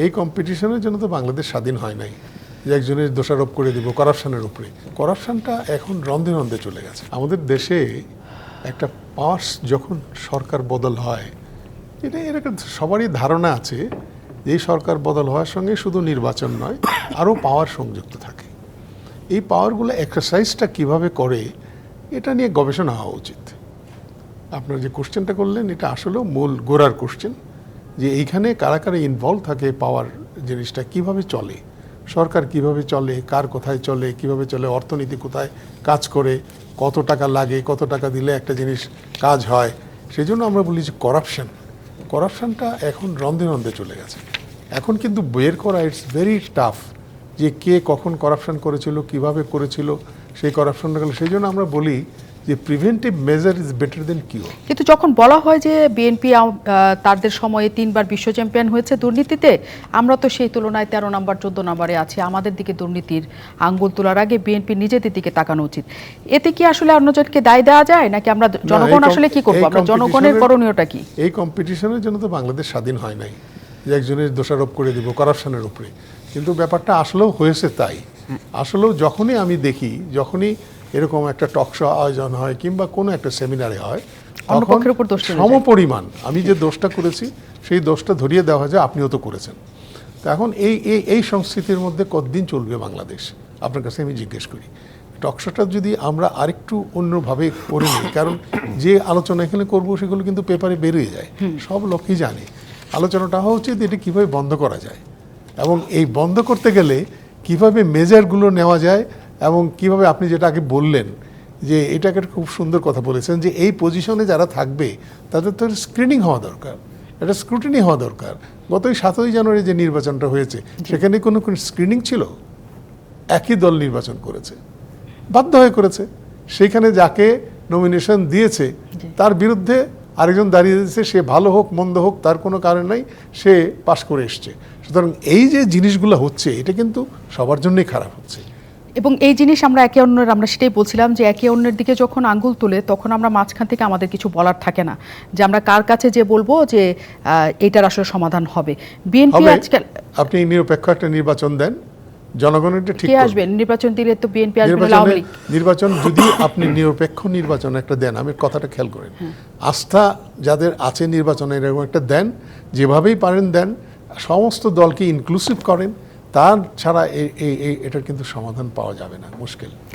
এই কম্পিটিশনের জন্য তো বাংলাদেশ স্বাধীন হয় নাই। যে একজনের দোষারোপ করে দিব করাপশনের উপরে। করাপশনটা এখন রন্ধে রন্ধে চলে গেছে। আমাদের দেশে একটা পাস যখন সরকার বদল হয়, এটা এরকম সবারই ধারণা আছে এই সরকার বদল হওয়ার সঙ্গে শুধু নির্বাচন নয়, আরও পাওয়ার সংযুক্ত থাকে। এই পাওয়ারগুলো এক্সারসাইজটা কীভাবে করে, এটা নিয়ে গবেষণা হওয়া উচিত। আপনার যে কোশ্চেনটা করলেন, এটা আসলেও মূল গোড়ার কোশ্চেন যে এইখানে কারা কারা ইনভলভ থাকে পাওয়ার জিনিসটা, কীভাবে চলে? সরকার কীভাবে চলে? কার কোথায় চলে? কীভাবে চলে? অর্থনীতি কোথায় কাজ করে? কত টাকা লাগে? কত টাকা দিলে একটা জিনিস কাজ হয়? সেই জন্য আমরা বলি যে করাপশন করাপশনটা এখন রন্ধে রন্ধে চলে গেছে। এখন কিন্তু বের করা ইটস ভেরি টাফ যে কে কখন করাপশন করেছিল, কীভাবে করেছিল সেই করাপশনটা সেই জন্য আমরা বলি যে preventive measure is better than cure কিন্তু যখন বলা হয় যে বিএনপি তাদের সময়ে তিনবার বিশ্ব চ্যাম্পিয়ন হয়েছে দুর্নীতিতে আমরা তো সেই তুলনায় তেরো নম্বর চোদ্দ নম্বরে আছি। আমাদের দিকে দুর্নীতির আঙ্গুল তোলার আগে বিএনপি নিজেদের দিকে তাকানো উচিত। এতে কি আসলে অন্যজনকে দায় দেওয়া যায় নাকি আমরা জনগণ আসলে কি করব? আমরা জনগণের করণীয়টা কি? এই কম্পিটিশনের জন্য তো বাংলাদেশ স্বাধীন হয় নাই। যে একজনের দোষারোপ করে দিব করাপশনের উপরে। কিন্তু ব্যাপারটা আসলেও হয়েছে তাই। আসলেও যখনই আমি দেখি যখনই এরকম একটা টক শো আয়োজন হয় কিংবা কোনো একটা সেমিনারে হয় তখন দোষ সমপরিমাণ আমি যে দোষটা করেছি সেই দোষটা ধরিয়ে দেওয়া হয় যে আপনিও তো করেছেন। তো এখন এই এই এই সংস্কৃতির মধ্যে কতদিন চলবে বাংলাদেশ? আপনার কাছে আমি জিজ্ঞেস করি। টকশোটা যদি আমরা আরেকটু অন্যভাবে করে নিই কারণ যে আলোচনা এখানে করব সেগুলো কিন্তু পেপারে বেরিয়ে যায়। সব লোকই জানে। আলোচনাটা হওয়া উচিত এটি কীভাবে বন্ধ করা যায়। এবং এই বন্ধ করতে গেলে কীভাবে মেজারগুলো নেওয়া যায় এবং কীভাবে আপনি যেটা আগে বললেন যে এটাকে একটা খুব সুন্দর কথা বলেছেন যে এই পজিশনে যারা থাকবে তাদের তো স্ক্রিনিং হওয়া দরকার। এটা স্ক্রুটিনি হওয়া দরকার। গত সাতই জানুয়ারি যে নির্বাচনটা হয়েছে সেখানে কোনো কোনো স্ক্রিনিং ছিল? একই দল নির্বাচন করেছে। বাধ্য হয়ে করেছে। সেইখানে যাকে নমিনেশন দিয়েছে তার বিরুদ্ধে আরেকজন দাঁড়িয়ে দিয়েছে সে ভালো হোক মন্দ হোক তার কোনো কারণ নাই সে পাশ করে এসছে। সুতরাং এই যে জিনিসগুলো হচ্ছে এটা কিন্তু সবার জন্যই খারাপ হচ্ছে। এবং এই জিনিস আমরা একে অন্যের আমরা সেটাই বলছিলাম যে একে অন্যের দিকে যখন আঙ্গুল তুলে তখন আমরা মাঝখান থেকে আমাদের কিছু বলার থাকে না। যে আমরা কার কাছে যে বলব যে এটার আসলে সমাধান হবে। বিএনপি আজকাল আপনি নিরপেক্ষ একটা নির্বাচন দেন। জনগণেরটা ঠিক কে করবে। আসবেন নির্বাচন দিলে তো বিএনপি আসবে আওয়ামী লীগ। নির্বাচন যদি আপনি নিরপেক্ষ নির্বাচন একটা দেন আমি কথাটা খেয়াল করেন। আস্থা যাদের আছে নির্বাচনে এরকম একটা দেন যেভাবেই পারেন দেন সমস্ত দলকে ইনক্লুসিভ করেন। তার ছাড়া এই এটার কিন্তু সমাধান পাওয়া যাবে না মুশকিল।